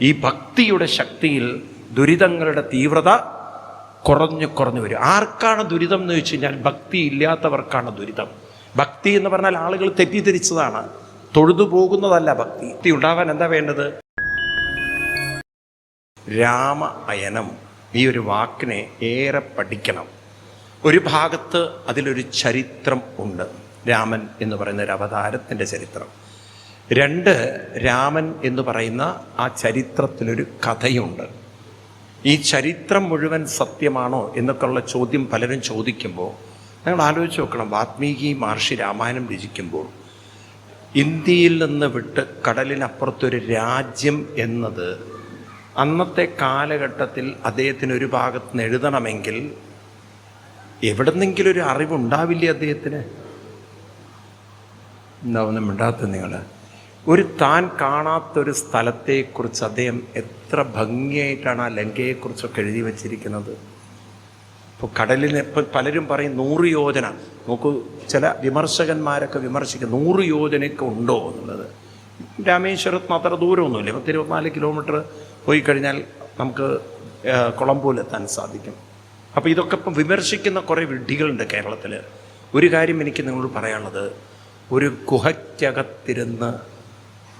ഈ ഭക്തിയുടെ ശക്തിയിൽ ദുരിതങ്ങളുടെ തീവ്രത കുറഞ്ഞു കുറഞ്ഞു വരും. ആർക്കാണ് ദുരിതം എന്ന് വെച്ച് കഴിഞ്ഞാൽ ഭക്തി ഇല്ലാത്തവർക്കാണ് ദുരിതം. ഭക്തി എന്ന് പറഞ്ഞാൽ ആളുകൾ തെറ്റിദ്ധരിച്ചതാണ്. തൊഴുതു പോകുന്നതല്ല ഭക്തി. ഭക്തി ഉണ്ടാവാൻ എന്താ വേണ്ടത്? രാമ അയനം ഈ ഒരു വാക്കിനെ ഏറെ പഠിക്കണം. ഒരു ഭാഗത്ത് അതിലൊരു ചരിത്രം ഉണ്ട്. രാമൻ എന്ന് പറയുന്ന ഒരു അവതാരത്തിന്റെ ചരിത്രം. രണ്ട് രാമൻ എന്ന് പറയുന്ന ആ ചരിത്രത്തിലൊരു കഥയുണ്ട്. ഈ ചരിത്രം മുഴുവൻ സത്യമാണോ എന്നൊക്കെയുള്ള ചോദ്യം പലരും ചോദിക്കുമ്പോൾ നിങ്ങൾ ആലോചിച്ച് നോക്കണം. വാത്മീകി മഹർഷി രാമായണം രചിക്കുമ്പോൾ ഇന്ത്യയിൽ നിന്ന് വിട്ട് കടലിനപ്പുറത്തൊരു രാജ്യം എന്നത് അന്നത്തെ കാലഘട്ടത്തിൽ അദ്ദേഹത്തിന് ഒരു ഭാഗത്ത് നിന്ന് എഴുതണമെങ്കിൽ എവിടെന്നെങ്കിലും ഒരു അറിവുണ്ടാവില്ലേ അദ്ദേഹത്തിന്? എന്താ ഒന്നും മിണ്ടാത്ത നിങ്ങൾ ഒരു താൻ കാണാത്തൊരു സ്ഥലത്തെക്കുറിച്ച് അദ്ദേഹം എത്ര ഭംഗിയായിട്ടാണ് ആ ലങ്കയെക്കുറിച്ചൊക്കെ എഴുതി വച്ചിരിക്കുന്നത്. ഇപ്പോൾ കടലിന് ഇപ്പം പലരും പറയും നൂറ് യോജന. നോക്കൂ ചില വിമർശകന്മാരൊക്കെ വിമർശിക്കും നൂറ് യോജനയൊക്കെ ഉണ്ടോ എന്നുള്ളത്. രാമേശ്വരത്തിന് അത്ര ദൂരമൊന്നുമില്ല. പത്ത് ഇരുപത്തിനാല് കിലോമീറ്റർ പോയി കഴിഞ്ഞാൽ നമുക്ക് കുളമ്പൂലെത്താൻ സാധിക്കും. അപ്പോൾ ഇതൊക്കെ ഇപ്പം വിമർശിക്കുന്ന കുറേ വിഡ്ഢികളുണ്ട് കേരളത്തിൽ ഒരു കാര്യം എനിക്ക് നിങ്ങളോട് പറയാനുള്ളത്. ഒരു ഗുഹയ്ക്കകത്തിരുന്ന്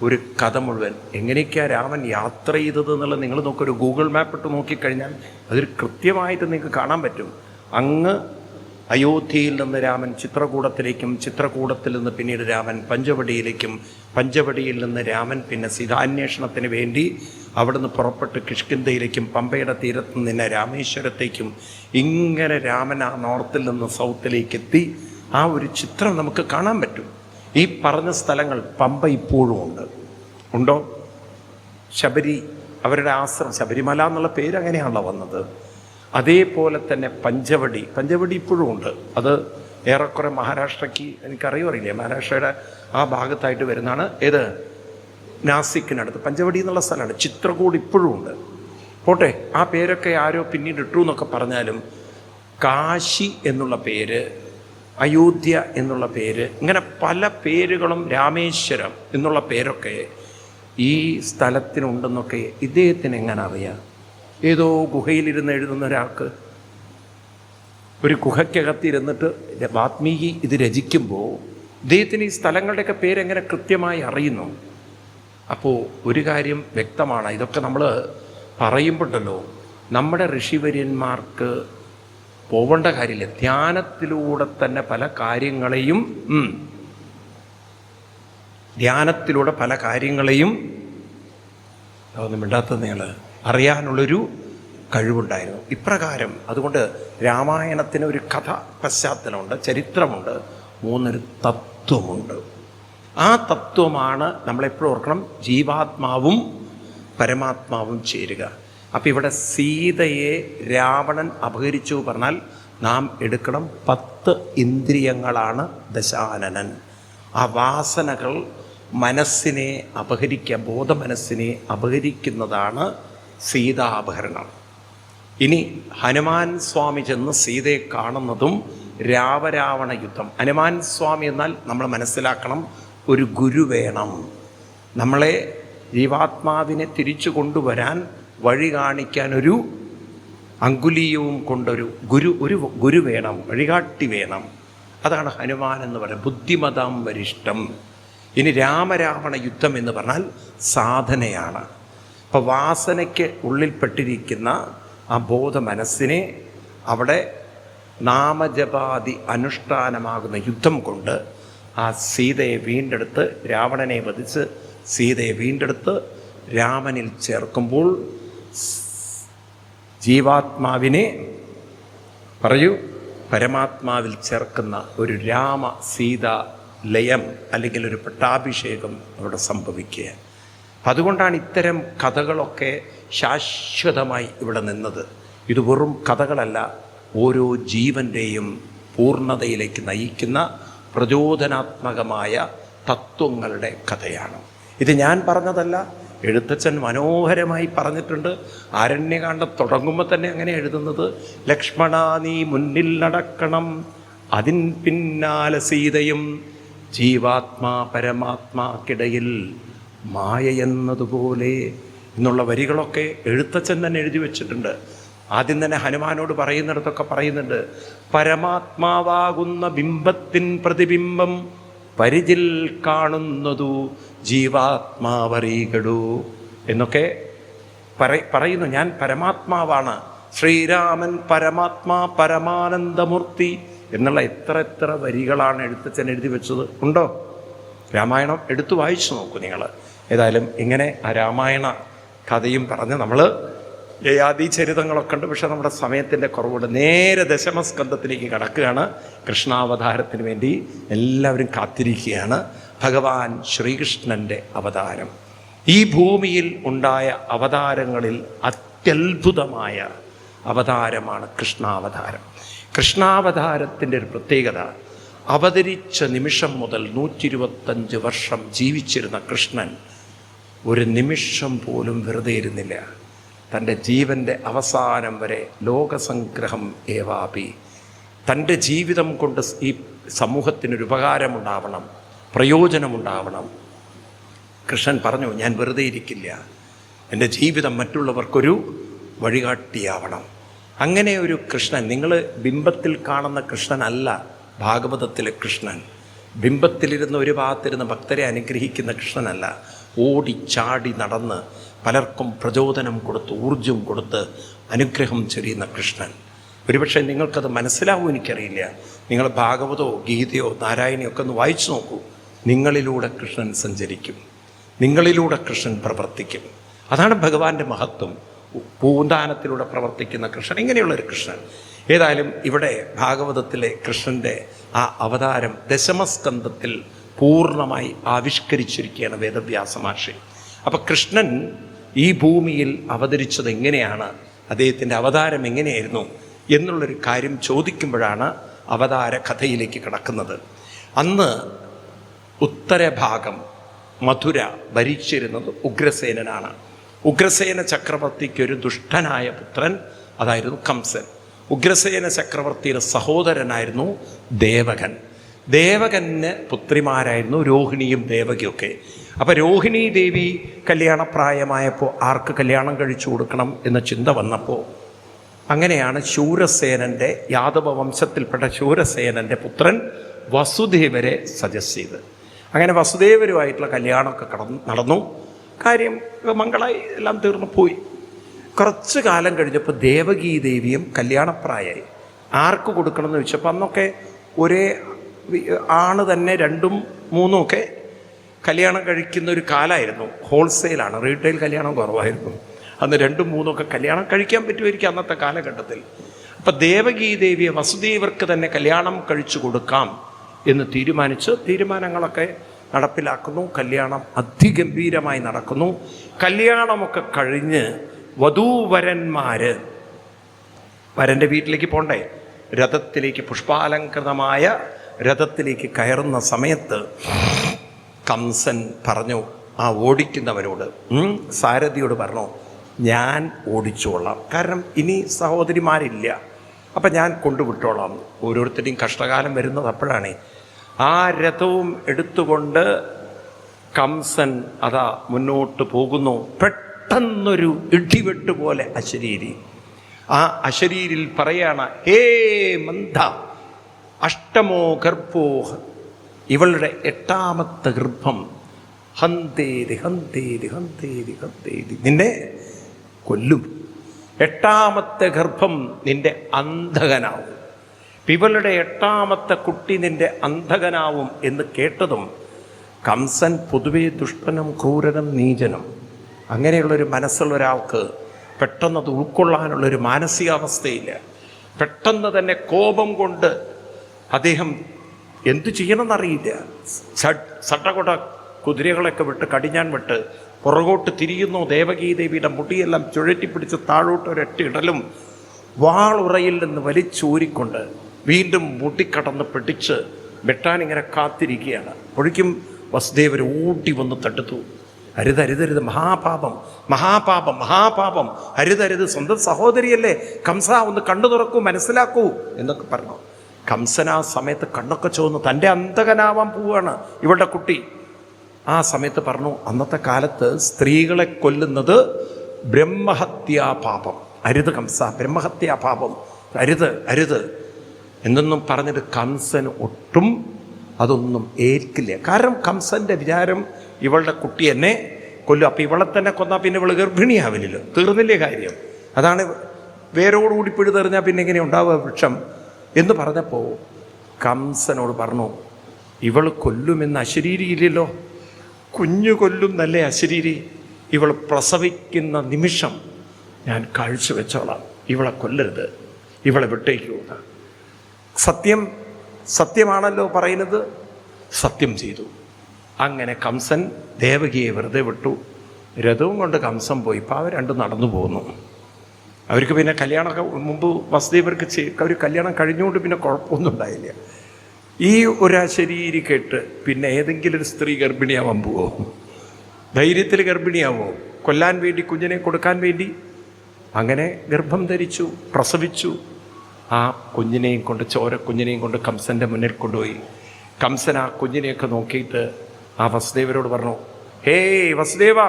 ഒരു കഥ മുഴുവൻ. എങ്ങനെയൊക്കെയാണ് രാമൻ യാത്ര ചെയ്തത് എന്നുള്ളത് നിങ്ങൾ നോക്കൊരു ഗൂഗിൾ മാപ്പ് ഇട്ട് നോക്കിക്കഴിഞ്ഞാൽ അതൊരു കൃത്യമായിട്ട് നിങ്ങൾക്ക് കാണാൻ പറ്റും. അങ്ങ് അയോധ്യയിൽ നിന്ന് രാമൻ ചിത്രകൂടത്തിലേക്കും ചിത്രകൂടത്തിൽ നിന്ന് പിന്നീട് രാമൻ പഞ്ചവടിയിലേക്കും പഞ്ചവടിയിൽ നിന്ന് രാമൻ പിന്നെ സീതാന്വേഷണത്തിന് വേണ്ടി അവിടുന്ന് പുറപ്പെട്ട് കിഷ്കിന്ധയിലേക്കും പമ്പയുടെ തീരത്ത് നിന്ന് രാമേശ്വരത്തേക്കും ഇങ്ങനെ രാമൻ ആ നോർത്തിൽ നിന്ന് സൗത്തിലേക്ക് എത്തി. ആ ഒരു ചിത്രം നമുക്ക് കാണാൻ പറ്റും. ഈ പറഞ്ഞ സ്ഥലങ്ങൾ പമ്പ ഇപ്പോഴും ഉണ്ട്. ഉണ്ടോ? ശബരി അവരുടെ ആശ്രമം ശബരിമല എന്നുള്ള പേര് അങ്ങനെയാണല്ലോ വന്നത്. അതേപോലെ തന്നെ പഞ്ചവടി പഞ്ചവടി ഇപ്പോഴും ഉണ്ട്. അത് ഏറെക്കുറെ മഹാരാഷ്ട്രയ്ക്ക് എനിക്കറിയുമറിയില്ലേ മഹാരാഷ്ട്രയുടെ ആ ഭാഗത്തായിട്ട് വരുന്നതാണ്. ഏത്? നാസിക്കിനടുത്ത്. പഞ്ചവടി എന്നുള്ള സ്ഥലമാണ്. ചിത്രകൂട് ഇപ്പോഴും ഉണ്ട്. പോട്ടെ ആ പേരൊക്കെ ആരോ പിന്നീട് ഇട്ടു എന്നൊക്കെ പറഞ്ഞാലും കാശി എന്നുള്ള പേര് അയോധ്യ എന്നുള്ള പേര് ഇങ്ങനെ പല പേരുകളും രാമേശ്വരം എന്നുള്ള പേരൊക്കെ ഈ സ്ഥലത്തിനുണ്ടെന്നൊക്കെ ഇദ്ദേഹത്തിന് എങ്ങനെ അറിയാം? ഏതോ ഗുഹയിലിരുന്ന് എഴുതുന്ന ഒരാൾക്ക് ഒരു ഗുഹയ്ക്കകത്തിരുന്നിട്ട് വാത്മീകി ഇത് രചിക്കുമ്പോൾ ഇദ്ദേഹത്തിന് ഈ സ്ഥലങ്ങളുടെയൊക്കെ പേരെങ്ങനെ കൃത്യമായി അറിയുന്നു? അപ്പോൾ ഒരു കാര്യം വ്യക്തമാണ്. ഇതൊക്കെ നമ്മൾ പറയുമ്പോണ്ടല്ലോ നമ്മുടെ ഋഷിവര്യന്മാർക്ക് പോവേണ്ട കാര്യമില്ല. ധ്യാനത്തിലൂടെ തന്നെ പല കാര്യങ്ങളെയും ധ്യാനത്തിലൂടെ പല കാര്യങ്ങളെയും അതൊന്നും മിണ്ടാത്ത നിങ്ങൾ അറിയാനുള്ളൊരു കഴിവുണ്ടായിരുന്നു. ഇപ്രകാരം അതുകൊണ്ട് രാമായണത്തിന് ഒരു കഥ പശ്ചാത്തലമുണ്ട് ചരിത്രമുണ്ട് മൂന്നൊരു തത്വമുണ്ട്. ആ തത്വമാണ് നമ്മളെപ്പോഴും ഓർക്കണം. ജീവാത്മാവും പരമാത്മാവും ചേരുക. അപ്പം ഇവിടെ സീതയെ രാവണൻ അപഹരിച്ചു പറഞ്ഞാൽ നാം എടുക്കണം പത്ത് ഇന്ദ്രിയങ്ങളാണ് ദശാനനൻ. ആ വാസനകൾ മനസ്സിനെ അപഹരിക്കുക ബോധമനസ്സിനെ അപഹരിക്കുന്നതാണ് സീതാപഹരണം. ഇനി ഹനുമാൻ സ്വാമി ചെന്ന് സീതയെ കാണുന്നതും രാവരാവണ യുദ്ധം. ഹനുമാൻ സ്വാമി എന്നാൽ നമ്മൾ മനസ്സിലാക്കണം ഒരു ഗുരു വേണം. നമ്മളെ ജീവാത്മാവിനെ തിരിച്ചു കൊണ്ടുവരാൻ വഴി കാണിക്കാൻ ഒരു അങ്കുലീയവും കൊണ്ടൊരു ഗുരു ഒരു ഗുരു വേണം വഴികാട്ടി വേണം. അതാണ് ഹനുമാൻ എന്ന് പറയുന്നത്. ബുദ്ധിമതാം വരിഷ്ടം. ഇനി രാമരാവണ യുദ്ധം എന്ന് പറഞ്ഞാൽ സാധനയാണ്. അപ്പോൾ വാസനയ്ക്ക് ഉള്ളിൽപ്പെട്ടിരിക്കുന്ന ആ ബോധ മനസ്സിനെ അവിടെ നാമജപാതി അനുഷ്ഠാനമാകുന്ന യുദ്ധം കൊണ്ട് ആ സീതയെ വീണ്ടെടുത്ത് രാവണനെ വധിച്ച് സീതയെ വീണ്ടെടുത്ത് രാമനിൽ ചേർക്കുമ്പോൾ ജീവാത്മാവിനെ പറയൂ. പരമാത്മാവിൽ ചേർക്കുന്ന ഒരു രാമ സീത ലയം അല്ലെങ്കിൽ ഒരു പട്ടാഭിഷേകം അവിടെ സംഭവിക്കുക. അതുകൊണ്ടാണ് ഇത്തരം കഥകളൊക്കെ ശാശ്വതമായി ഇവിടെ നിന്നത്. ഇത് വെറും കഥകളല്ല ഓരോ ജീവന്റെയും പൂർണതയിലേക്ക് നയിക്കുന്ന പ്രചോദനാത്മകമായ തത്വങ്ങളുടെ കഥയാണ്. ഇത് ഞാൻ പറഞ്ഞതല്ല എഴുത്തച്ഛൻ മനോഹരമായി പറഞ്ഞിട്ടുണ്ട്. ആരണ്യകാന്ഡം തുടങ്ങുമ്പോൾ തന്നെ അങ്ങനെ എഴുതുന്നത് ലക്ഷ്മണ നീ മുന്നിൽ നടക്കണം അതിൻ പിന്നാലെ സീതയും ജീവാത്മാ പരമാത്മാക്കിടയിൽ മായ എന്നതുപോലെ എന്നുള്ള വരികളൊക്കെ എഴുത്തച്ഛൻ തന്നെ എഴുതി വെച്ചിട്ടുണ്ട്. ആദ്യം തന്നെ ഹനുമാനോട് പറയുന്നിടത്തൊക്കെ പറയുന്നുണ്ട് പരമാത്മാവാകുന്ന ബിംബത്തിൻ പ്രതിബിംബം പരിചിൽ കാണുന്നതു ജീവാത്മാവറികടു എന്നൊക്കെ പറയുന്നു. ഞാൻ പരമാത്മാവാണ്. ശ്രീരാമൻ പരമാത്മാ പരമാനന്ദമൂർത്തി എന്നുള്ള എത്ര എത്ര വരികളാണ് എഴുത്തച്ഛൻ എഴുതി വെച്ചത്. ഉണ്ടോ? രാമായണം എടുത്തു വായിച്ചു നോക്കൂ നിങ്ങൾ. ഏതായാലും ഇങ്ങനെ ആ രാമായണ കഥയും പറഞ്ഞ് നമ്മൾ യയാദി ചരിതങ്ങളൊക്കെ ഉണ്ട്. പക്ഷെ നമ്മുടെ സമയത്തിന്റെ കുറവുണ്ട് നേരെ ദശമസ്കന്ധത്തിലേക്ക് കടക്കുകയാണ്. കൃഷ്ണാവതാരത്തിന് വേണ്ടി എല്ലാവരും കാത്തിരിക്കുകയാണ്. ഭഗവാൻ ശ്രീകൃഷ്ണന്റെ അവതാരം. ഈ ഭൂമിയിൽ ഉണ്ടായ അവതാരങ്ങളിൽ അത്യത്ഭുതമായ അവതാരമാണ് കൃഷ്ണാവതാരം. കൃഷ്ണാവതാരത്തിന്റെ ഒരു പ്രത്യേകത അവതരിച്ച നിമിഷം മുതൽ നൂറ്റി ഇരുപത്തഞ്ച് വർഷം ജീവിച്ചിരുന്ന കൃഷ്ണൻ ഒരു നിമിഷം പോലും വെറുതെ ഇരുന്നില്ല. തന്റെ ജീവന്റെ അവസാനം വരെ ലോകസംഗ്രഹം ഏവാപി. തന്റെ ജീവിതം കൊണ്ട് ഈ സമൂഹത്തിനൊരു ഉപകാരമുണ്ടാവണം. പ്രയോജനമുണ്ടാവണം. കൃഷ്ണൻ പറഞ്ഞു ഞാൻ വെറുതെ ഇരിക്കില്ല. എന്റെ ജീവിതം മറ്റുള്ളവർക്കൊരു വഴികാട്ടിയാവണം. അങ്ങനെ ഒരു കൃഷ്ണൻ നിങ്ങൾ ബിംബത്തിൽ കാണുന്ന കൃഷ്ണനല്ല ഭാഗവതത്തിലെ കൃഷ്ണൻ. ബിംബത്തിലിരുന്ന് ഒരു ഭാഗത്തിരുന്ന് ഭക്തരെ അനുഗ്രഹിക്കുന്ന കൃഷ്ണനല്ല. ചാടി നടന്ന് പലർക്കും പ്രചോദനം കൊടുത്ത് ഊർജം കൊടുത്ത് അനുഗ്രഹം ചൊരിയുന്ന കൃഷ്ണൻ. ഒരുപക്ഷെ നിങ്ങൾക്കത് മനസ്സിലാവും എനിക്കറിയില്ല. നിങ്ങൾ ഭാഗവതോ ഗീതയോ നാരായണിയോ ഒക്കെ ഒന്ന് വായിച്ചു നോക്കൂ. നിങ്ങളിലൂടെ കൃഷ്ണൻ സഞ്ചരിക്കും. നിങ്ങളിലൂടെ കൃഷ്ണൻ പ്രവർത്തിക്കും. അതാണ് ഭഗവാന്റെ മഹത്വം. പൂന്താനത്തിലൂടെ പ്രവർത്തിക്കുന്ന കൃഷ്ണൻ ഇങ്ങനെയുള്ളൊരു കൃഷ്ണൻ. ഏതായാലും ഇവിടെ ഭാഗവതത്തിലെ കൃഷ്ണന്റെ ആ അവതാരം ദശമസ്കന്ധത്തിൽ പൂർണമായി ആവിഷ്കരിച്ചിരിക്കുകയാണ് വേദവ്യാസ മഹർഷി. അപ്പം കൃഷ്ണൻ ഈ ഭൂമിയിൽ അവതരിച്ചത് എങ്ങനെയാണ്? അദ്ദേഹത്തിന്റെ അവതാരം എങ്ങനെയായിരുന്നു? എന്നുള്ളൊരു കാര്യം ചോദിക്കുമ്പോഴാണ് അവതാര കഥയിലേക്ക് കിടക്കുന്നത്. അന്ന് ഉത്തരഭാഗം മധുര ഭരിച്ചിരുന്നത് ഉഗ്രസേനനാണ്. ഉഗ്രസേന ചക്രവർത്തിക്ക് ഒരു ദുഷ്ടനായ പുത്രൻ അതായിരുന്നു കംസൻ. ഉഗ്രസേന ചക്രവർത്തിയുടെ സഹോദരനായിരുന്നു ദേവകൻ. ദേവകന് പുത്രിമാരായിരുന്നു രോഹിണിയും ദേവകിയൊക്കെ. അപ്പം രോഹിണി ദേവി കല്യാണപ്രായമായപ്പോൾ ആർക്ക് കല്യാണം കഴിച്ചു കൊടുക്കണം എന്ന ചിന്ത വന്നപ്പോൾ അങ്ങനെയാണ് ശൂരസേനന്റെ യാദവ വംശത്തിൽപ്പെട്ട ശൂരസേനന്റെ പുത്രൻ വസുദേവരെ സജസ്റ്റ് ചെയ്ത് അങ്ങനെ വസുദേവരുമായിട്ടുള്ള കല്യാണമൊക്കെ കടന്നു നടന്നു. കാര്യം മംഗളായി എല്ലാം തീർന്നു പോയി. കുറച്ച് കാലം കഴിഞ്ഞപ്പോൾ ദേവകീ ദേവിയും കല്യാണപ്രായമായി ആർക്ക് കൊടുക്കണം എന്ന് ചോദിച്ചപ്പോൾ അന്നൊക്കെ ഒരേ ആണ് തന്നെ രണ്ടും മൂന്നും ഒക്കെ കല്യാണം കഴിക്കുന്ന ഒരു കാലമായിരുന്നു ഹോൾസെയിലാണ് റീറ്റെയിൽ കല്യാണം കുറവായിരുന്നു. അന്ന് രണ്ടും മൂന്നും ഒക്കെ കല്യാണം കഴിക്കാൻ പറ്റുമായിരിക്കും അന്നത്തെ കാലഘട്ടത്തിൽ. അപ്പം ദേവകീ ദേവിയെ വസുദേവർക്ക് തന്നെ കല്യാണം കഴിച്ചു കൊടുക്കാം. എന്ന് തീരുമാനിച്ച് തീരുമാനങ്ങളൊക്കെ നടപ്പിലാക്കുന്നു കല്യാണം അതിഗംഭീരമായി നടക്കുന്നു. കല്യാണമൊക്കെ കഴിഞ്ഞ് വധൂവരന്മാർ വരന്റെ വീട്ടിലേക്ക് പോണ്ടേ? രഥത്തിലേക്ക് പുഷ്പാലങ്കൃതമായ രഥത്തിലേക്ക് കയറുന്ന സമയത്ത് കംസൻ പറഞ്ഞു ആ ഓടിക്കുന്നവരോട് സാരഥിയോട് പറഞ്ഞു ഞാൻ ഓടിച്ചോളാം. കാരണം ഇനി സഹോദരിമാരില്ല. അപ്പം ഞാൻ കൊണ്ടുവിട്ടോളാം. ഓരോരുത്തരുടെയും കഷ്ടകാലം വരുന്നത് അപ്പോഴാണ് ആ രഥവും എടുത്തുകൊണ്ട് കംസൻ അതാ മുന്നോട്ട് പോകുന്നു. പെട്ടെന്നൊരു ഇടിവെട്ട് പോലെ അശരീരി. ആ അശരീരിൽ പറയാണ് ഹേ മന്ദ അഷ്ടമോ ഗർഭോഹ ഇവളുടെ എട്ടാമത്തെ ഗർഭം. ഹന്തേരി ഹന്തേരി ഹന്തേരി ഹന്തേരി. നിന്നെ കൊല്ലും. എട്ടാമത്തെ ഗർഭം നിന്റെ അന്ധകനാവും. ഇവളുടെ എട്ടാമത്തെ കുട്ടി നിന്റെ അന്ധകനാവും എന്ന് കേട്ടതും കംസൻ പൊതുവെ ദുഷ്ടനും ക്രൂരനും നീചനും. അങ്ങനെയുള്ളൊരു മനസ്സുള്ള ഒരാൾക്ക് പെട്ടെന്ന് അത് ഉൾക്കൊള്ളാനുള്ളൊരു മാനസികാവസ്ഥയില്ല. പെട്ടെന്ന് തന്നെ കോപം കൊണ്ട് അദ്ദേഹം എന്തു ചെയ്യണമെന്നറിയില്ല. സട്ടകൊട കുതിരകളൊക്കെ വിട്ട് കടിഞ്ഞാൻ വിട്ട് പുറകോട്ട് തിരിയുന്നു. ദേവകീ ദേവിയുടെ മുടിയെല്ലാം ചുഴറ്റിപ്പിടിച്ച് താഴോട്ട് ഒരൊറ്റ ഇടലും വാളുറയിൽ നിന്ന് വലിച്ചൂരിക്കൊണ്ട് വീണ്ടും മുട്ടിക്കടന്ന് പിടിച്ച് വെട്ടാനിങ്ങനെ കാത്തിരിക്കുകയാണ്. അപ്പോഴേക്കും വസുദേവർ ഊട്ടി വന്ന് തടുത്തു അരുത് അരുതരുത് മഹാപാപം മഹാപാപം മഹാപാപം. അരുതരുത് സ്വന്തം സഹോദരിയല്ലേ കംസ ഒന്ന് കണ്ണു തുറക്കൂ മനസ്സിലാക്കൂ എന്നൊക്കെ പറഞ്ഞു. കംസൻ ആ സമയത്ത് കണ്ണൊക്കെ ചോന്നു തന്റെ അന്തകനാവാൻ പോവുകയാണ് ഇവളുടെ കുട്ടി. ആ സമയത്ത് പറഞ്ഞു അന്നത്തെ കാലത്ത് സ്ത്രീകളെ കൊല്ലുന്നത് ബ്രഹ്മഹത്യാ പാപം. അരുത് കംസ ബ്രഹ്മഹത്യാ പാപം. അരുത് അരുത്. എന്നൊന്നും പറഞ്ഞിട്ട് കംസൻ ഒട്ടും അതൊന്നും ഏൽക്കില്ല. കാരണം കംസന്റെ വിചാരം ഇവളുടെ കുട്ടി എന്നെ കൊല്ലും. അപ്പം ഇവളെ തന്നെ കൊന്നാൽ പിന്നെ ഇവൾ ഗർഭിണിയാവില്ലല്ലോ. തീർന്നില്ലേ കാര്യം. അതാണ് വേരോടുകൂടി പിഴുതെറിഞ്ഞാൽ പിന്നെ ഇങ്ങനെ ഉണ്ടാവുക വൃക്ഷം എന്ന് പറഞ്ഞപ്പോൾ കംസനോട് പറഞ്ഞു ഇവൾ കൊല്ലുമെന്ന് അശരീരിയില്ലല്ലോ. കുഞ്ഞു കൊല്ലുന്നല്ലേ നല്ല അശരീരി? ഇവൾ പ്രസവിക്കുന്ന നിമിഷം ഞാൻ കാഴ്ചവെച്ചോളാം. ഇവളെ കൊല്ലരുത്. ഇവളെ വിട്ടേക്കൂ സത്യം സത്യമാണല്ലോ പറയുന്നത്? സത്യം ചെയ്തു. അങ്ങനെ കംസൻ ദേവകിയെ വെറുതെ വിട്ടു. രഥവും കൊണ്ട് കംസം പോയി. ഇപ്പം അവർ രണ്ടും നടന്നു പോകുന്നു അവർക്ക് പിന്നെ കല്യാണമൊക്കെ മുമ്പ് വസുദേവർക്ക് അവർ കല്യാണം കഴിഞ്ഞുകൊണ്ട് പിന്നെ കുഴപ്പമൊന്നും ഉണ്ടായില്ല. ഈ ഒരു ശരീരി കേട്ട് പിന്നെ ഏതെങ്കിലും ഒരു സ്ത്രീ ഗർഭിണിയാവാൻ പോവോ? ധൈര്യത്തിൽ ഗർഭിണിയാവോ? കൊല്ലാൻ വേണ്ടി കുഞ്ഞിനെ കൊടുക്കാൻ വേണ്ടി? അങ്ങനെ ഗർഭം ധരിച്ചു പ്രസവിച്ചു. ആ കുഞ്ഞിനെയും കൊണ്ട് ചോര കുഞ്ഞിനെയും കൊണ്ട് കംസന്റെ മുന്നിൽ കൊണ്ടുപോയി. കംസൻ ആ കുഞ്ഞിനെയൊക്കെ നോക്കിയിട്ട് ആ വസുദേവരോട് പറഞ്ഞു ഹേ വസുദേവ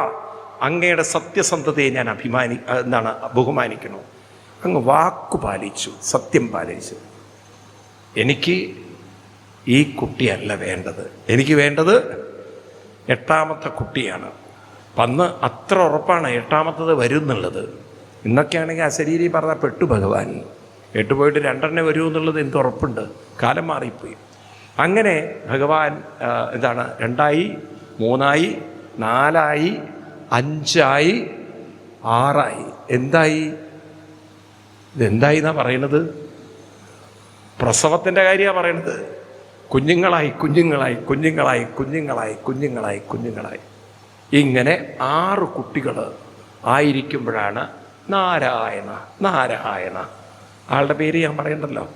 അങ്ങയുടെ സത്യസന്ധതയെ ഞാൻ അഭിമാനി എന്താണ് ബഹുമാനിക്കുന്നു. അങ്ങ് വാക്കു പാലിച്ചു സത്യം പാലിച്ചു. എനിക്ക് ഈ കുട്ടിയല്ല വേണ്ടത്. എനിക്ക് വേണ്ടത് എട്ടാമത്തെ കുട്ടിയാണ്. അന്ന് അത്ര ഉറപ്പാണ് എട്ടാമത്തത് വരും എന്നുള്ളത് ആ അശരീരി പറഞ്ഞാൽ പെട്ടു ഭഗവാൻ. എട്ട് പോയിട്ട് രണ്ടെണ്ണേ വരൂ എന്നുള്ളത് എന്ത് ഉറപ്പുണ്ട്? കാലം മാറിപ്പോയി. അങ്ങനെ ഭഗവാൻ എന്താണ് രണ്ടായി മൂന്നായി നാലായി അഞ്ചായി ആറായി. എന്തായി? ഇതെന്തായി എന്നാ പറയണത്? പ്രസവത്തിന്റെ കാര്യമാണ് പറയണത്. കുഞ്ഞുങ്ങളായി കുഞ്ഞുങ്ങളായി കുഞ്ഞുങ്ങളായി കുഞ്ഞുങ്ങളായി കുഞ്ഞുങ്ങളായി കുഞ്ഞുങ്ങളായി. ഇങ്ങനെ ആറ് കുട്ടികൾ ആയിരിക്കുമ്പോഴാണ് നാരായണ നാരായണ. ആളുടെ പേര് ഞാൻ പറയണ്ടല്ലോ.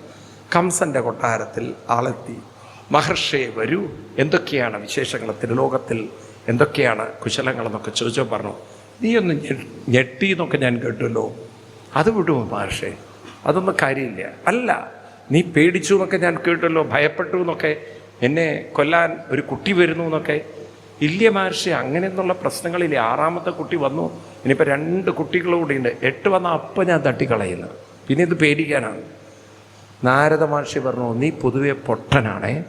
കംസന്റെ കൊട്ടാരത്തിൽ ആളെത്തി. മഹർഷേ വരൂ. എന്തൊക്കെയാണ് വിശേഷങ്ങൾ തിരുലോകത്തിൽ എന്തൊക്കെയാണ് കുശലങ്ങളെന്നൊക്കെ ചോദിച്ചോ പറഞ്ഞു നീ ഒന്ന് ഞെട്ടി എന്നൊക്കെ ഞാൻ കേട്ടല്ലോ. അത് വിടുമോ മഹർഷേ. അതൊന്നും കാര്യമില്ല. അല്ല നീ പേടിച്ചു എന്നൊക്കെ ഞാൻ കേട്ടല്ലോ. ഭയപ്പെട്ടു എന്നൊക്കെ. എന്നെ കൊല്ലാൻ ഒരു കുട്ടി വരുന്നു എന്നൊക്കെ. ഇല്ല മഹർഷി അങ്ങനെയൊന്നുള്ള പ്രശ്നങ്ങളില്ല. ആറാമത്തെ കുട്ടി വന്നു. ഇനിയിപ്പോൾ രണ്ട് കുട്ടികളൂടെ ഉണ്ട്. എട്ട് വന്ന അപ്പം ഞാൻ തട്ടിക്കളയുന്നു പിന്നെ ഇത് പേടിക്കാനാണ്. നാരദ മഹർഷി പറഞ്ഞു നീ പൊതുവെ പൊട്ടനാണേ.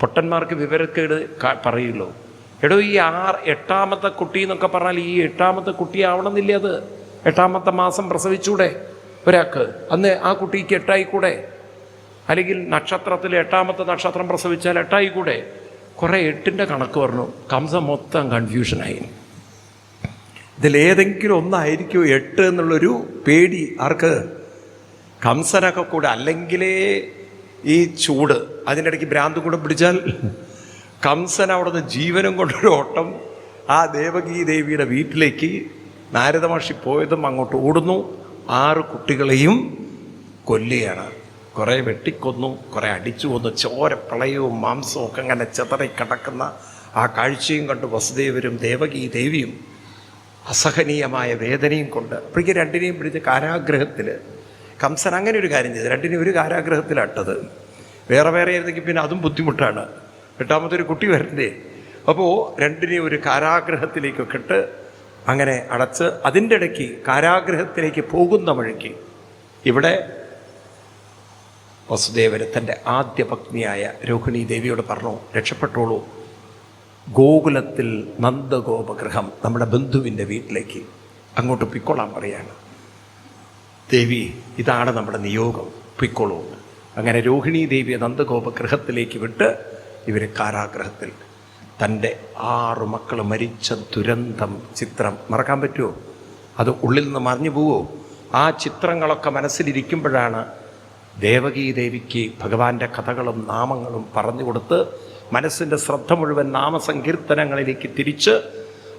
പൊട്ടന്മാർക്ക് വിവരക്കേട് പറയുള്ളൂ എടോ ഈ ആറ് എട്ടാമത്തെ കുട്ടി എന്നൊക്കെ പറഞ്ഞാൽ ഈ എട്ടാമത്തെ കുട്ടി ആവണമെന്നില്ല അത്? എട്ടാമത്തെ മാസം പ്രസവിച്ചൂടെ ഒരാൾക്ക്? അന്ന് ആ കുട്ടിക്ക് എട്ടായിക്കൂടെ? അല്ലെങ്കിൽ നക്ഷത്രത്തിൽ എട്ടാമത്തെ നക്ഷത്രം പ്രസവിച്ചാൽ എട്ടായിക്കൂടെ? കുറേ എട്ടിന്റെ കണക്ക് പറഞ്ഞു. കംസ മൊത്തം കൺഫ്യൂഷനായി. ഇതിലേതെങ്കിലും ഒന്നായിരിക്കും എട്ട് എന്നുള്ളൊരു പേടി ആർക്ക് കംസനൊക്കെ കൂടെ അല്ലെങ്കിലേ ഈ ചൂട് അതിന്റെ ഇടയ്ക്ക് ഭ്രാന്തും കൂടെ പിടിച്ചാൽ കംസൻ അവിടുന്ന് ജീവനും കൊണ്ടൊരു ഓട്ടം ആ ദേവകീ ദേവിയുടെ വീട്ടിലേക്ക് നാരദ മഹർഷി പോയതും അങ്ങോട്ട് ഓടുന്നു. ആറ് കുട്ടികളെയും കൊല്ലുകയാണ്. കുറേ വെട്ടിക്കൊന്നു കുറേ അടിച്ചു കൊന്നു. ചോര പ്രളയവും മാംസവും ഒക്കെ അങ്ങനെ ചെതറി കിടക്കുന്ന ആ കാഴ്ചയും കണ്ട് വസുദേവരും ദേവകീ ദേവിയും അസഹനീയമായ വേദനയും കൊണ്ട് അപ്പോഴേക്ക് രണ്ടിനെയും പിടിച്ച് കാരാഗ്രഹത്തിൽ കംസൻ അങ്ങനെ ഒരു കാര്യം ചെയ്തു. രണ്ടിനും ഒരു കാരാഗ്രഹത്തിലട്ടത്. വേറെ വേറെ ആയിരുന്നെങ്കിൽ പിന്നെ അതും ബുദ്ധിമുട്ടാണ്. എട്ടാമത്തെ ഒരു കുട്ടി വരണ്ടേ അപ്പോൾ രണ്ടിനെ ഒരു കാരാഗ്രഹത്തിലേക്കൊക്കെ ഇട്ട് അങ്ങനെ അടച്ച് അതിന്റെ ഇടയ്ക്ക് കാരാഗ്രഹത്തിലേക്ക് പോകുന്ന വഴിക്ക് ഇവിടെ വസുദേവന് തന്റെ ആദ്യ പത്നിയായ രോഹിണി ദേവിയോട് പറഞ്ഞു രക്ഷപ്പെട്ടോളൂ. ഗോകുലത്തിൽ നന്ദഗോപഗ്രഹം നമ്മുടെ ബന്ധുവിന്റെ വീട്ടിലേക്ക് അങ്ങോട്ട് പിക്കോളാൻ പറയാണ്. ദേവി ഇതാണ് നമ്മുടെ നിയോഗം. പിക്കോളൂ അങ്ങനെ രോഹിണി ദേവിയെ നന്ദഗോപഗ്രഹത്തിലേക്ക് വിട്ട് ഇവർ കാരാഗ്രഹത്തിൽ. തന്റെ ആറ് മക്കൾ മരിച്ച ദുരന്തം ചിത്രം മറക്കാൻ പറ്റുമോ അത് ഉള്ളിൽ നിന്ന് മറിഞ്ഞു പോവോ? ആ ചിത്രങ്ങളൊക്കെ മനസ്സിലിരിക്കുമ്പോഴാണ് ദേവകീ ദേവിക്ക് ഭഗവാന്റെ കഥകളും നാമങ്ങളും പറഞ്ഞു കൊടുത്ത് മനസ്സിന്റെ ശ്രദ്ധ മുഴുവൻ നാമസങ്കീർത്തനങ്ങളിലേക്ക് തിരിച്ച്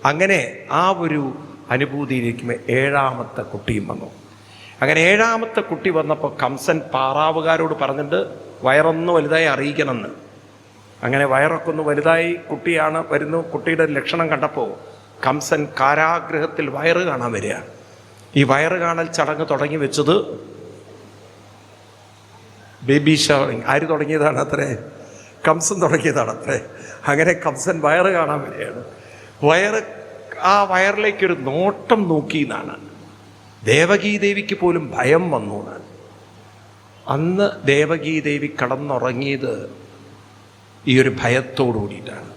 അങ്ങനെ ആ ഒരു അനുഭൂതിയിലേക്ക് ഏഴാമത്തെ കുട്ടിയും വന്നു. അങ്ങനെ ഏഴാമത്തെ കുട്ടി വന്നപ്പോൾ കംസൻ പാറാവുകാരോട് പറഞ്ഞിട്ട് വയറൊന്ന് വലുതായി അറിയിക്കണമെന്ന്. അങ്ങനെ വയറൊക്കെ ഒന്ന് വലുതായി കുട്ടിയാണ് വരുന്നു കുട്ടിയുടെ ലക്ഷണം കണ്ടപ്പോൾ കംസൻ കാരാഗ്രഹത്തിൽ വയറ് കാണാൻ വരിക. ഈ വയറ് കാണൽ ചടങ്ങ് തുടങ്ങി വെച്ചത് ബേബി ഷവറിങ്. ആര് തുടങ്ങിയതാണ് അത്രേ? കംസൻ തുടങ്ങിയതാണ് അത്രേ. അങ്ങനെ കംസൻ വയറ് കാണാൻ വരികയാണ്. വയറ് ആ വയറിലേക്കൊരു നോട്ടം നോക്കി എന്നാണ്. ദേവകീ ദേവിക്ക് പോലും ഭയം വന്നു എന്നാണ്. അന്ന് ദേവകീ ദേവി കടന്നുറങ്ങിയത് ഈ ഒരു ഭയത്തോടു കൂടിയിട്ടാണ്.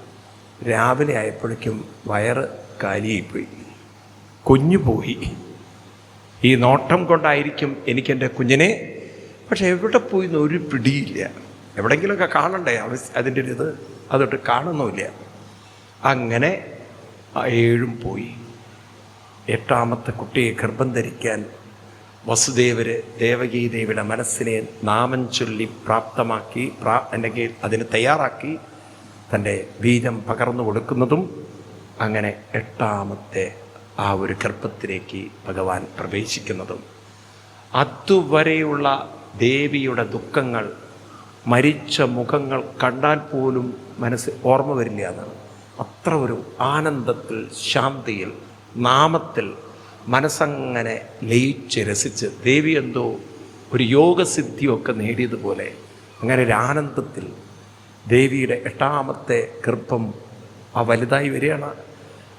രാവിലെ ആയപ്പോഴേക്കും വയറ് കാലിയായിപ്പോയി. കുഞ്ഞു പോയി. ഈ നോട്ടം കൊണ്ടായിരിക്കും എനിക്കെന്റെ കുഞ്ഞിനെ പക്ഷെ എവിടെ പോയി എന്ന് ഒരു പിടിയില്ല. എവിടെയെങ്കിലുമൊക്കെ കാണണ്ടേ? അതിന്റെ ഒരു ഇത്. അതൊട്ട് കാണുന്നുമില്ല. അങ്ങനെ ഏഴും പോയി. എട്ടാമത്തെ കുട്ടിയെ ഗർഭം ധരിക്കാൻ വസുദേവര് ദേവകീ ദേവിയുടെ മനസ്സിനെ നാമം ചൊല്ലി പ്രാപ്തമാക്കി പ്രാ അല്ലെങ്കിൽ അതിന് തയ്യാറാക്കി തന്റെ ബീജം പകർന്നു കൊടുക്കുന്നതും അങ്ങനെ എട്ടാമത്തെ ആ ഒരു ഗർഭത്തിലേക്ക് ഭഗവാൻ പ്രവേശിക്കുന്നതും. അതുവരെയുള്ള ദേവിയുടെ ദുഃഖങ്ങൾ മരിച്ച മുഖങ്ങൾ കണ്ടാൽ പോലും മനസ്സ് ഓർമ്മ വരില്ല എന്നാണ്. അത്ര ഒരു ആനന്ദത്തിൽ ശാന്തിയിൽ നാമത്തിൽ മനസ്സങ്ങനെ ലയിച്ച് രസിച്ച് ദേവി എന്തോ ഒരു യോഗസിദ്ധിയൊക്കെ നേടിയതുപോലെ അങ്ങനെ ഒരു ആനന്ദത്തിൽ ദേവിയുടെ എട്ടാമത്തെ ഗർഭം ആ വലുതായി വരികയാണ്.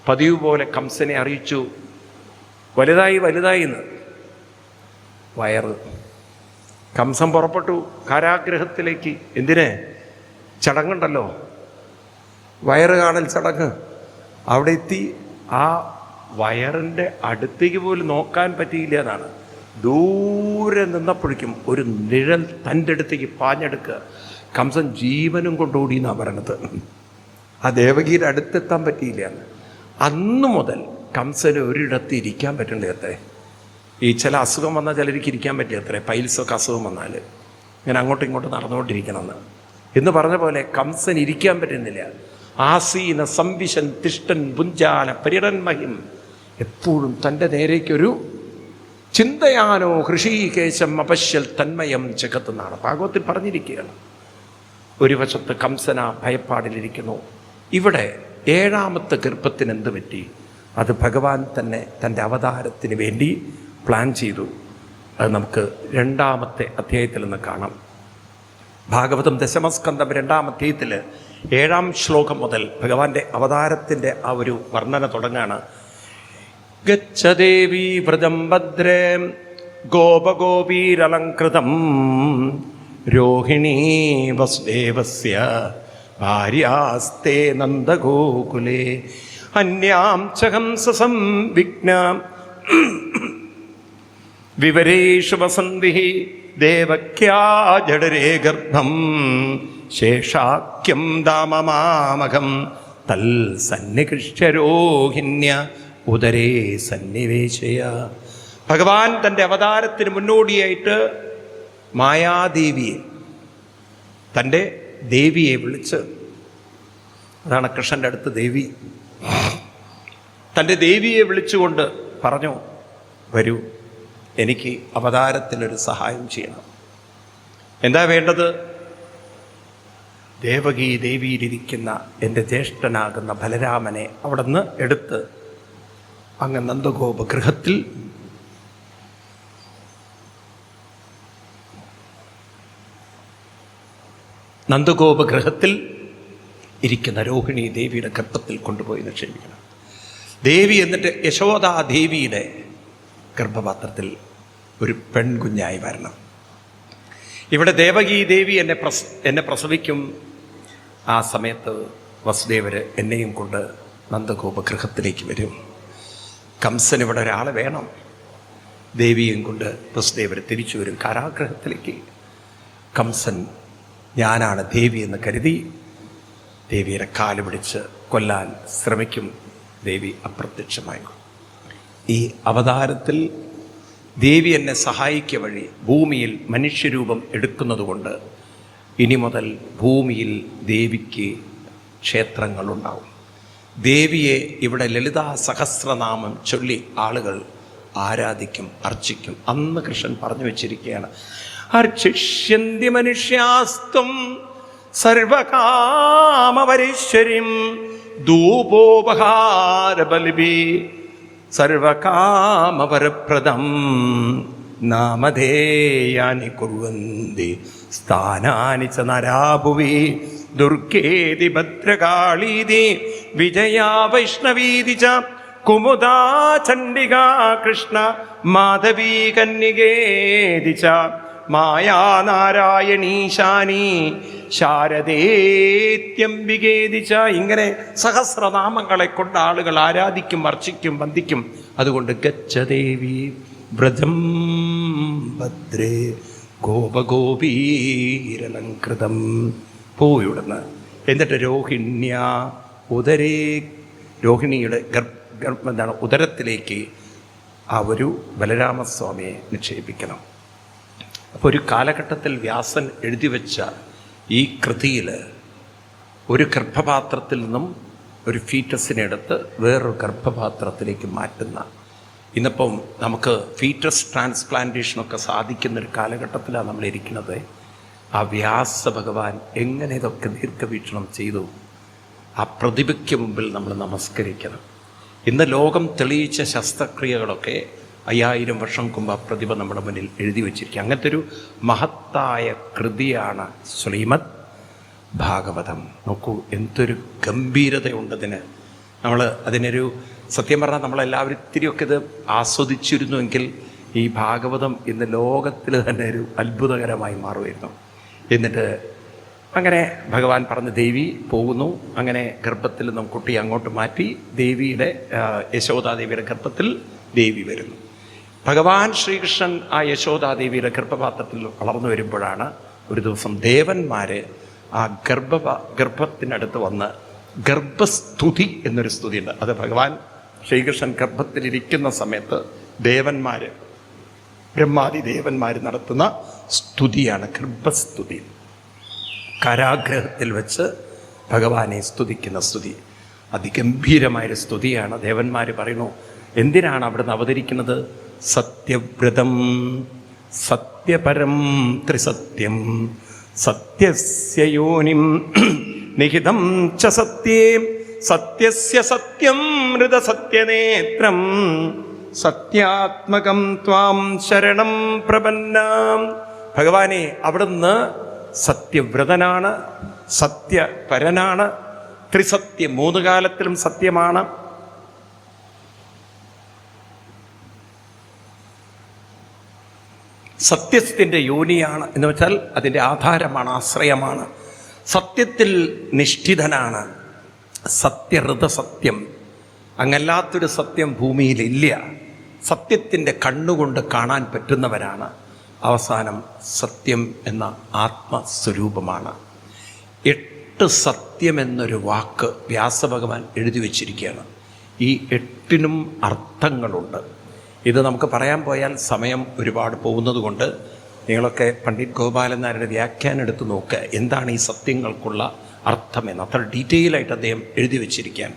പതിവ് പോലെ കംസനെ അറിയിച്ചു. വലുതായി വലുതായി എന്ന്. വയറ്. കംസം പുറപ്പെട്ടു. കാരാഗ്രഹത്തിലേക്ക്. എന്തിനെ? ചടങ്ങുണ്ടല്ലോ. വയറ് കാണൽ ചടങ്ങ്. അവിടെ എത്തി. ആ വയറിന്റെ അടുത്തേക്ക് പോലും നോക്കാൻ പറ്റിയില്ല എന്നാണ്. ദൂരെ നിന്നപ്പോഴേക്കും ഒരു നിഴൽ തന്റെ അടുത്തേക്ക് പാഞ്ഞെടുക്കുക. കംസൻ ജീവനും കൊണ്ടോടി എന്നാണ് പറയണത്. ആ ദേവകിയുടെ അടുത്തെത്താൻ പറ്റിയില്ല അന്ന് മുതൽ കംസന് ഒരിടത്ത് ഇരിക്കാൻ പറ്റണ്ടേ ഈ ചില അസുഖം വന്നാൽ ചിലർക്ക് ഇരിക്കാൻ പറ്റില്ല അത്രേ. പൈൽസൊക്കെ അസുഖം വന്നാൽ. ഇങ്ങനെ അങ്ങോട്ടും ഇങ്ങോട്ടും നടന്നുകൊണ്ടിരിക്കണമെന്ന്. എന്ന് പറഞ്ഞ പോലെ കംസൻ ഇരിക്കാൻ പറ്റുന്നില്ല. ആസീന സംവിശൻ തിഷ്ടൻ പുഞ്ചാല പരിടൻ മഹിം. എപ്പോഴും തന്റെ നേരേക്കൊരു ചിന്തയാനോ ഹൃഷീകേശം അപശ്യൽ തന്മയം ജഗത്തെന്നാണ്. ഭാഗവത്തിൽ പറഞ്ഞിരിക്കുകയാണ്. ഒരു വശത്ത് കംസന ഭയപ്പാടിലിരിക്കുന്നു. ഇവിടെ ഏഴാമത്തെ ഗർഭത്തിന് എന്ത് പറ്റി? അത് ഭഗവാൻ തന്നെ തന്റെ അവതാരത്തിന് വേണ്ടി പ്ലാൻ ചെയ്തു. അത് നമുക്ക് രണ്ടാമത്തെ അധ്യായത്തിൽ നിന്ന് കാണാം. ഭാഗവതം ദശമസ്കന്ധം രണ്ടാം അധ്യായത്തിൽ ഏഴാം ശ്ലോകം മുതൽ ഭഗവാന്റെ അവതാരത്തിന്റെ ആ ഒരു വർണന തുടങ്ങാണ്. ഗച്ഛദേവി വ്രജം ഭദ്രേ ഗോപഗോപീരലംകൃതം. രോഹിണീ വസുദേവസ്യ ഭാര്യാസ്തേ നന്ദഗോകുലേ. അന്യാം ചഹംസസം വിഘ്ന വിവരേഷു വസന്തി ദേവക്യാ ജഡരേ ഗർഭം. ശേഷാക്യം ദാമമാമകം. തൽ സന്നികൃഷ്യരോഹിണ്യ ഉദരേ സന്നിവേശയ. ഭഗവാൻ തന്റെ അവതാരത്തിന് മുന്നോടിയായിട്ട് മായാദേവിയെ തന്റെ ദേവിയെ വിളിച്ച് അതാണ് കൃഷ്ണന്റെ അടുത്ത് ദേവി തന്റെ ദേവിയെ വിളിച്ചുകൊണ്ട് പറഞ്ഞു വരൂ എനിക്ക് അവതാരത്തിനൊരു സഹായം ചെയ്യണം. എന്താ വേണ്ടത്? ദേവകി ദേവിയിലിരിക്കുന്ന എന്റെ ജ്യേഷ്ഠനാകുന്ന ബലരാമനെ അവിടെ നിന്ന് എടുത്ത് അങ്ങ് നന്ദഗോപ ഗൃഹത്തിൽ നന്ദഗോപ ഗൃഹത്തിൽ ഇരിക്കുന്ന രോഹിണി ദേവിയുടെ ഗർഭത്തിൽ കൊണ്ടുപോയി നിക്ഷേപിക്കണം. ദേവി എന്നിട്ട് യശോദാ ദേവിയുടെ ഗർഭപാത്രത്തിൽ ഒരു പെൺകുഞ്ഞായി വരണം. ഇവിടെ ദേവകി ദേവി എന്നെ പ്രസ എന്നെ പ്രസവിക്കും. ആ സമയത്ത് വസുദേവര് എന്നെയും കൊണ്ട് നന്ദഗോപ ഗൃഹത്തിലേക്ക് വരും. കംസൻ ഇവിടെ ഒരാളെ വേണം. ദേവിയും കൊണ്ട് വസുദേവർ തിരിച്ചു വരും കാരാഗ്രഹത്തിലേക്ക്. കംസൻ ഞാനാണ് ദേവി എന്ന് കരുതി ദേവിയുടെ കാൽ പിടിച്ച് കൊല്ലാൻ ശ്രമിക്കും ദേവി അപ്രത്യക്ഷമായി. ഈ അവതാരത്തിൽ ദേവി എന്നെ സഹായിക്കുക വഴി ഭൂമിയിൽ മനുഷ്യരൂപം എടുക്കുന്നതുകൊണ്ട് ഇനി മുതൽ ഭൂമിയിൽ ദേവിക്ക് ക്ഷേത്രങ്ങളുണ്ടാവും. ദേവിയെ ഇവിടെ ലളിതാ സഹസ്രനാമം ചൊല്ലി ആളുകൾ ആരാധിക്കും അർച്ചിക്കും. അന്ന് കൃഷ്ണൻ പറഞ്ഞു വെച്ചിരിക്കുകയാണ് അർച്ചിഷ്യന്തി മനുഷ്യാസ്തും സർവകാമവരീശ്വരിം ധൂപോപഹാരബലിബി സർവകാമവരപ്രദം നാമധേയാനി കുറുവന്തി സ്ഥാനാനി ച നരാഭുവി ദുർഗേതി ഭദ്രകാളീതി വിജയാ വൈഷ്ണവീതി ച കുമുദാ ചണ്ഡിക കൃഷ്ണ മാധവീ കന്യകേതി ച മായാനാരായണീശാനി ശാരദേത്യംബികേതി ച ഇങ്ങനെ സഹസ്രനാമങ്ങളെ കൊണ്ട് ആളുകൾ ആരാധിക്കും അർച്ചിക്കും വന്ദിക്കും. അതുകൊണ്ട് ഗച്ഛദേവി വ്രജം ഭദ്രേ ഗോപഗോപീരലങ്കൃതം പോയിവിടുന്ന് എന്നിട്ട് രോഹിണ്യ ഉദരേ രോഹിണിയുടെ ഗർഭ എന്താണ് ഉദരത്തിലേക്ക് ആ ഒരു ബലരാമസ്വാമിയെ നിക്ഷേപിക്കണം. അപ്പോൾ ഒരു കാലഘട്ടത്തിൽ വ്യാസൻ എഴുതി വെച്ച ഈ കൃതിയിൽ ഒരു ഗർഭപാത്രത്തിൽ നിന്നും ഒരു ഫീറ്റസിനെ എടുത്ത് വേറൊരു ഗർഭപാത്രത്തിലേക്ക് മാറ്റുന്ന. ഇന്നിപ്പം നമുക്ക് ഫീറ്റസ് ട്രാൻസ്പ്ലാന്റേഷനൊക്കെ സാധിക്കുന്ന ഒരു കാലഘട്ടത്തിലാണ് നമ്മൾ ഇരിക്കുന്നത്. ആ വ്യാസ ഭഗവാൻ എങ്ങനെ ഇതൊക്കെ ദീർഘവീക്ഷണം ചെയ്തു? ആ പ്രതിഭയ്ക്ക് മുമ്പിൽ നമ്മൾ നമസ്കരിക്കണം. ഇന്ന് ലോകം തെളിയിച്ച ശസ്ത്രക്രിയകളൊക്കെ അയ്യായിരം വർഷം മുമ്പ് ആ പ്രതിഭ നമ്മുടെ മുന്നിൽ എഴുതി വച്ചിരിക്കുക. അങ്ങനത്തെ ഒരു മഹത്തായ കൃതിയാണ് ശ്രീമദ് ഭാഗവതം. നോക്കൂ എന്തൊരു ഗംഭീരതയുണ്ടതിന്. നമ്മൾ അതിനൊരു സത്യം പറഞ്ഞാൽ നമ്മളെല്ലാവരും ഇത്തിരിയൊക്കെ ഇത് ആസ്വദിച്ചിരുന്നുവെങ്കിൽ ഈ ഭാഗവതം ഇന്ന് ലോകത്തിൽ തന്നെ ഒരു അത്ഭുതകരമായി മാറുമായിരുന്നു എന്നിട്ട് അങ്ങനെ ഭഗവാൻ പറഞ്ഞ ദേവി പോകുന്നു. അങ്ങനെ ഗർഭത്തിൽ നിന്നും കുട്ടി അങ്ങോട്ട് മാറ്റി ദേവിയുടെ യശോദാദേവിയുടെ ഗർഭത്തിൽ ദേവി വരുന്നു. ഭഗവാൻ ശ്രീകൃഷ്ണൻ ആ യശോദാദേവിയുടെ ഗർഭപാത്രത്തിൽ വളർന്നു വരുമ്പോഴാണ് ഒരു ദിവസം ദേവന്മാർ ആ ഗർഭ ഗർഭത്തിനടുത്ത് വന്ന് ഗർഭസ്തുതി എന്നൊരു സ്തുതിയുണ്ട്. അത് ഭഗവാൻ ശ്രീകൃഷ്ണൻ ഗർഭത്തിലിരിക്കുന്ന സമയത്ത് ദേവന്മാർ ബ്രഹ്മാദി ദേവന്മാർ നടത്തുന്ന സ്തുതിയാണ് കൃപസ്തുതി. കരാഗ്രഹത്തിൽ വെച്ച് ഭഗവാനെ സ്തുതിക്കുന്ന സ്തുതി. അതിഗംഭീരമായൊരു സ്തുതിയാണ്. ദേവന്മാർ പറയുന്നു എന്തിനാണ് അവിടുന്ന് അവതരിക്കുന്നത്? സത്യവ്രതം സത്യപരം ത്രിസത്യം സത്യസ്യ യോനിം നിഹിതം ച സത്യേ സത്യസ്യ സത്യം മൃതസത്യനേത്രം സത്യാത്മകം ത്വാം ശരണം പ്രപന്നാം ഭഗവാനെ അവിടുന്ന് സത്യവ്രതനാണ് സത്യപരനാണ് ത്രിസത്യ മൂന്ന് കാലത്തിലും സത്യമാണ്. സത്യത്തിന്റെ യോനിയാണ് എന്ന് വെച്ചാൽ അതിന്റെ ആധാരമാണ് ആശ്രയമാണ്. സത്യത്തിൽ നിഷ്ഠിതനാണ്. സത്യഹൃത സത്യം അങ്ങല്ലാത്തൊരു സത്യം ഭൂമിയിലില്ല. സത്യത്തിന്റെ കണ്ണുകൊണ്ട് കാണാൻ പറ്റുന്നവരാണ്. അവസാനം സത്യം എന്ന ആത്മസ്വരൂപമാണ്. എട്ട് സത്യം എന്നൊരു വാക്ക് വ്യാസഭഗവാൻ എഴുതി വച്ചിരിക്കുകയാണ്. ഈ എട്ടിനും അർത്ഥങ്ങളുണ്ട്. ഇത് നമുക്ക് പറയാൻ പോയാൽ സമയം ഒരുപാട് പോകുന്നത് കൊണ്ട് നിങ്ങളൊക്കെ പണ്ഡിറ്റ് ഗോപാലൻ നായരുടെ വ്യാഖ്യാനം എടുത്ത് നോക്കുക എന്താണ് ഈ സത്യങ്ങൾക്കുള്ള അർത്ഥമെന്ന് അത്ര ഡീറ്റെയിൽ ആയിട്ട് അദ്ദേഹം എഴുതി വച്ചിരിക്കുകയാണ്.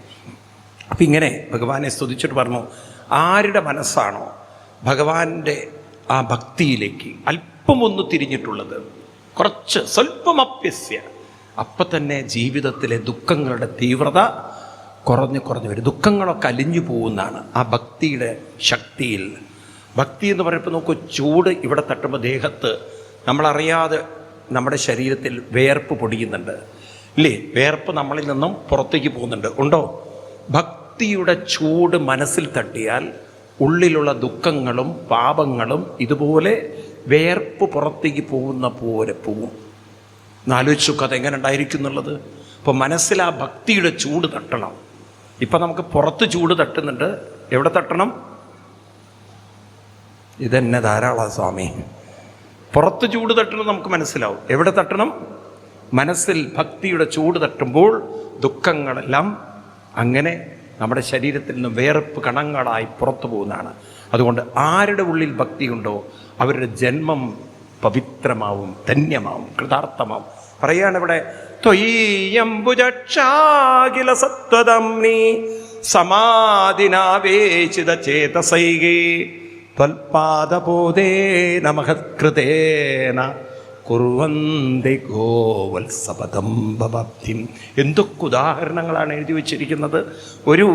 അപ്പം ഇങ്ങനെ ഭഗവാനെ സ്തുതിച്ചിട്ട് പറഞ്ഞു ആരുടെ മനസ്സാണോ ഭഗവാന്റെ ആ ഭക്തിയിലേക്ക് അല്പം ഒന്ന് തിരിഞ്ഞിട്ടുള്ളത്. കുറച്ച് സ്വല്പം അപ്യസ്യ. അപ്പം തന്നെ ജീവിതത്തിലെ ദുഃഖങ്ങളുടെ തീവ്രത കുറഞ്ഞു കുറഞ്ഞു വരും. ദുഃഖങ്ങളൊക്കെ അലിഞ്ഞു പോകുന്നതാണ് ആ ഭക്തിയുടെ ശക്തിയിൽ. ഭക്തി എന്ന് പറയുമ്പോൾ നോക്കൂ ചൂട് ഇവിടെ തട്ടുമ്പോൾ ദേഹത്ത് നമ്മളറിയാതെ നമ്മുടെ ശരീരത്തിൽ വേർപ്പ് പൊടിയുന്നുണ്ട്. ഇല്ലേ? വേർപ്പ് നമ്മളിൽ നിന്നും പുറത്തേക്ക് പോകുന്നുണ്ട്. ഉണ്ടോ? ഭക്തിയുടെ ചൂട് മനസ്സിൽ തട്ടിയാൽ ഉള്ളിലുള്ള ദുഃഖങ്ങളും പാപങ്ങളും ഇതുപോലെ വേർപ്പ് പുറത്തേക്ക് പോകുന്ന പോലെ പോവും എന്നാലോചിച്ചു കഥ എങ്ങനെ ഉണ്ടായിരിക്കും എന്നുള്ളത്. അപ്പോൾ മനസ്സിൽ ആ ഭക്തിയുടെ ചൂട് തട്ടണം. ഇപ്പം നമുക്ക് പുറത്ത് ചൂട് തട്ടുന്നുണ്ട്. എവിടെ തട്ടണം? ഇതെന്നെ ധാരാള സ്വാമി. പുറത്ത് ചൂട് തട്ടണം നമുക്ക് മനസ്സിലാവും. എവിടെ തട്ടണം? മനസ്സിൽ ഭക്തിയുടെ ചൂട് തട്ടുമ്പോൾ ദുഃഖങ്ങളെല്ലാം അങ്ങനെ നമ്മുടെ ശരീരത്തിൽ നിന്ന് വേർപ്പ് കണങ്ങളായി പുറത്തു പോകുന്നതാണ്. അതുകൊണ്ട് ആരുടെ ഉള്ളിൽ ഭക്തിയുണ്ടോ അവരുടെ ജന്മം പവിത്രമാവും ധന്യമാവും കൃതാർത്ഥമാവും. പറയാണ് ഇവിടെ സത്വതം നീ സമാധിനാവേശിത ചേതസൈകേ ത്വൽപാദബോധേന കുറുവന്തി ഗോവത്സപദം ഭവപ്തിം എന്തൊക്കെ ഉദാഹരണങ്ങളാണ് എഴുതി വച്ചിരിക്കുന്നത്? ഒരു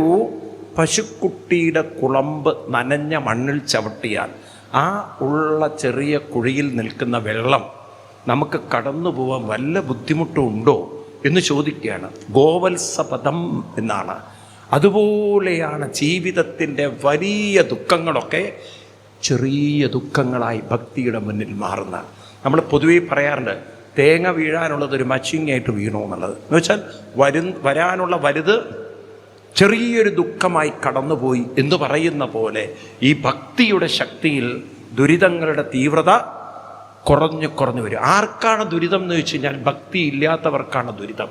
പശുക്കുട്ടിയുടെ കുളമ്പ് നനഞ്ഞ മണ്ണിൽ ചവിട്ടിയാൽ ആ ഉള്ള ചെറിയ കുഴിയിൽ നിൽക്കുന്ന വെള്ളം നമുക്ക് കടന്നു പോകാൻ വല്ല ബുദ്ധിമുട്ടുണ്ടോ എന്ന് ചോദിക്കുകയാണ്. ഗോവത്സപദം എന്നാണ്. അതുപോലെയാണ് ജീവിതത്തിന്റെ വലിയ ദുഃഖങ്ങളൊക്കെ ചെറിയ ദുഃഖങ്ങളായി ഭക്തിയുടെ മുന്നിൽ മാറുന്ന നമ്മൾ പൊതുവേ പറയാറുണ്ട് തേങ്ങ വീഴാനുള്ളത് ഒരു മച്ചിങ്ങായിട്ട് വീണു എന്നുള്ളത്. എന്ന് വെച്ചാൽ വരു വരാനുള്ള വലുത് ചെറിയൊരു ദുഃഖമായി കടന്നുപോയി എന്ന് പറയുന്ന പോലെ ഈ ഭക്തിയുടെ ശക്തിയിൽ ദുരിതങ്ങളുടെ തീവ്രത കുറഞ്ഞു കുറഞ്ഞു വരും. ആർക്കാണ് ദുരിതം എന്ന് വെച്ച് കഴിഞ്ഞാൽ ഭക്തി ഇല്ലാത്തവർക്കാണ് ദുരിതം.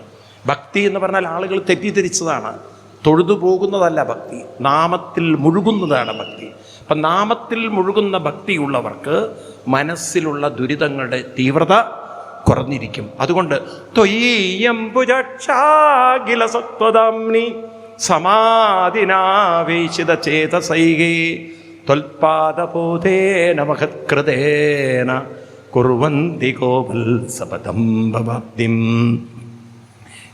ഭക്തി എന്ന് പറഞ്ഞാൽ ആളുകൾ തെറ്റിദ്ധരിച്ചതാണ്. തൊഴുതു പോകുന്നതല്ല ഭക്തി. നാമത്തിൽ മുഴുകുന്നതാണ് ഭക്തി. അപ്പം നാമത്തിൽ മുഴുകുന്ന ഭക്തിയുള്ളവർക്ക് മനസ്സിലുള്ള ദുരിതങ്ങളുടെ തീവ്രത കുറഞ്ഞിരിക്കും. അതുകൊണ്ട് ത്വയ്യംബുജക്ഷാഖില സത്വദാംനി സമാധിനാവേശിത ചേതസൈകേ ത്വൽപാദബോധേന മഹത്കൃതേന കുറുവന്തി ഗോപത്സപദം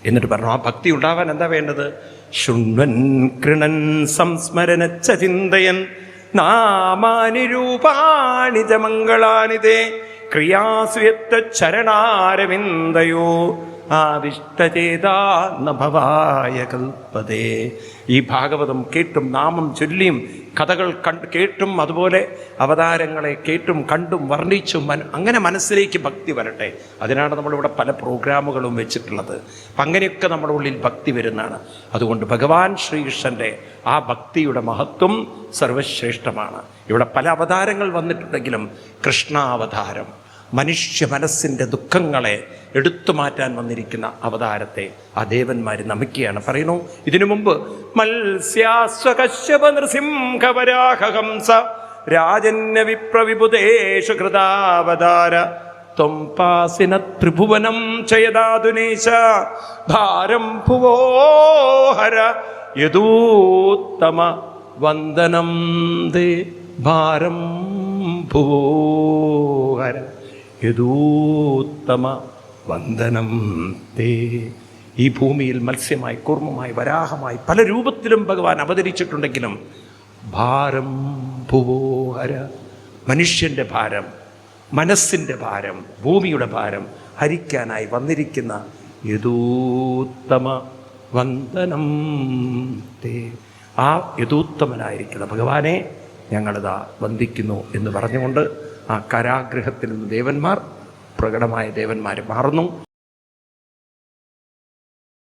എന്നിട്ട് പറഞ്ഞു ആ ഭക്തി ഉണ്ടാവാൻ എന്താ വേണ്ടത്? ശുണ്വൻ കൃണൻ സംസ്മരണച്ച ചിന്തയൻ നാമാനി രൂപാണി ച മംഗളാനിതേ ക്രിയാസുയത്ത ചരണാരവിന്ദയോ. ആവിഷ്ടചേതാ നഭവായ കൽപ്പതേ ഈ ഭാഗവതം കേട്ടും നാമം ചൊല്ലിയും കഥകൾ കണ്ട് കേട്ടും അതുപോലെ അവതാരങ്ങളെ കേട്ടും കണ്ടും വർണിച്ചും അങ്ങനെ മനസ്സിലേക്ക് ഭക്തി വരട്ടെ. അതിനാണ് നമ്മളിവിടെ പല പ്രോഗ്രാമുകളും വെച്ചിട്ടുള്ളത്. അപ്പം അങ്ങനെയൊക്കെ നമ്മുടെ ഉള്ളിൽ ഭക്തി വരുന്നതാണ്. അതുകൊണ്ട് ഭഗവാൻ ശ്രീകൃഷ്ണന്റെ ആ ഭക്തിയുടെ മഹത്വം സർവശ്രേഷ്ഠമാണ്. ഇവിടെ പല അവതാരങ്ങൾ വന്നിട്ടുണ്ടെങ്കിലും കൃഷ്ണാവതാരം. മനുഷ്യ മനസ്സിന്റെ ദുഃഖങ്ങളെ എടുത്തു മാറ്റാൻ വന്നിരിക്കുന്ന അവതാരത്തെ ആ ദേവന്മാർ നമിക്കുകയാണ്. പറയുന്നു ഇതിനു മുമ്പ് മത്സ്യാസ്വകശ്യപ നൃസിംഹവരാഹംസ രാജന്യ വിപ്രവിബുധേഷു കൃതാവതാര ത്വം ത്രിഭുവനം ചയദാതുനേശ ഭാരം ഭുവോഹര യദൂത്തമ വന്ദനം ദേ ഭാരം ഭുവോഹര. യദൂത്തമ വന്ദനം തേ. ഈ ഭൂമിയിൽ മത്സ്യമായി കൂർമ്മമായി വരാഹമായി പല രൂപത്തിലും ഭഗവാൻ അവതരിച്ചിട്ടുണ്ടെങ്കിലും ഭാരം ഭുവോഹര മനുഷ്യന്റെ ഭാരം മനസ്സിന്റെ ഭാരം ഭൂമിയുടെ ഭാരം ഹരിക്കാനായി വന്നിരിക്കുന്ന യഥോത്തമ വന്ദനം തേ. ആ യഥോത്തമനായിരിക്കുന്ന ഭഗവാനെ ഞങ്ങളിതാ വന്ദിക്കുന്നു എന്ന് പറഞ്ഞുകൊണ്ട് ആ കരാഗ്രഹത്തിൽ നിന്ന് ദേവന്മാർ പ്രകടമായ ദേവന്മാർ മാറുന്നു.